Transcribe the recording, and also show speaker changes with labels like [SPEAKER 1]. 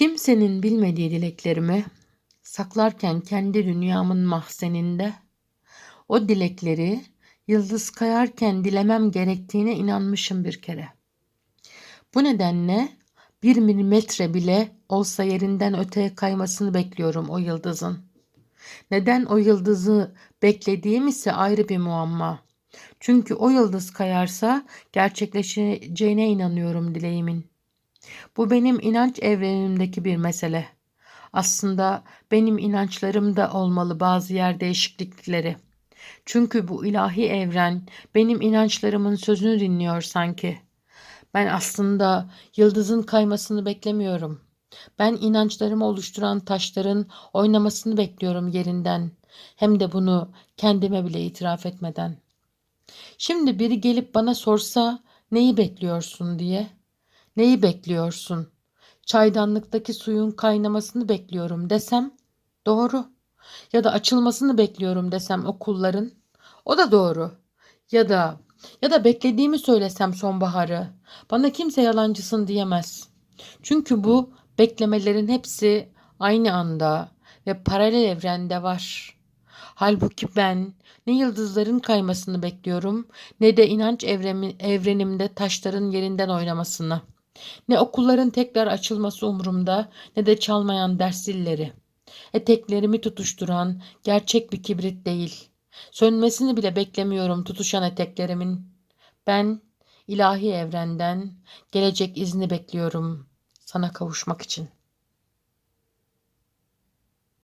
[SPEAKER 1] Kimsenin bilmediği dileklerimi saklarken kendi dünyamın mahzeninde o dilekleri yıldız kayarken dilemem gerektiğine inanmışım bir kere. Bu nedenle bir milimetre bile olsa yerinden öteye kaymasını bekliyorum o yıldızın. Neden o yıldızı beklediğim ise ayrı bir muamma. Çünkü o yıldız kayarsa gerçekleşeceğine inanıyorum dileğimin. Bu benim inanç evrenimdeki bir mesele. Aslında benim inançlarım da olmalı bazı yer değişiklikleri. Çünkü bu ilahi evren benim inançlarımın sözünü dinliyor sanki. Ben aslında yıldızın kaymasını beklemiyorum. Ben inançlarımı oluşturan taşların oynamasını bekliyorum yerinden. Hem de bunu kendime bile itiraf etmeden. Şimdi biri gelip bana sorsa neyi bekliyorsun diye. Neyi bekliyorsun? Çaydanlıktaki suyun kaynamasını bekliyorum desem doğru. Ya da açılmasını bekliyorum desem okulların o da doğru. Ya da ya da beklediğimi söylesem sonbaharı bana kimse yalancısın diyemez. Çünkü bu beklemelerin hepsi aynı anda ve paralel evrende var. Halbuki ben ne yıldızların kaymasını bekliyorum ne de inanç evremi, evrenimde taşların yerinden oynamasını. Ne okulların tekrar açılması umurumda ne de çalmayan ders zilleri. Eteklerimi tutuşturan gerçek bir kibrit değil. Sönmesini bile beklemiyorum tutuşan eteklerimin. Ben ilahi evrenden gelecek izni bekliyorum sana kavuşmak için.''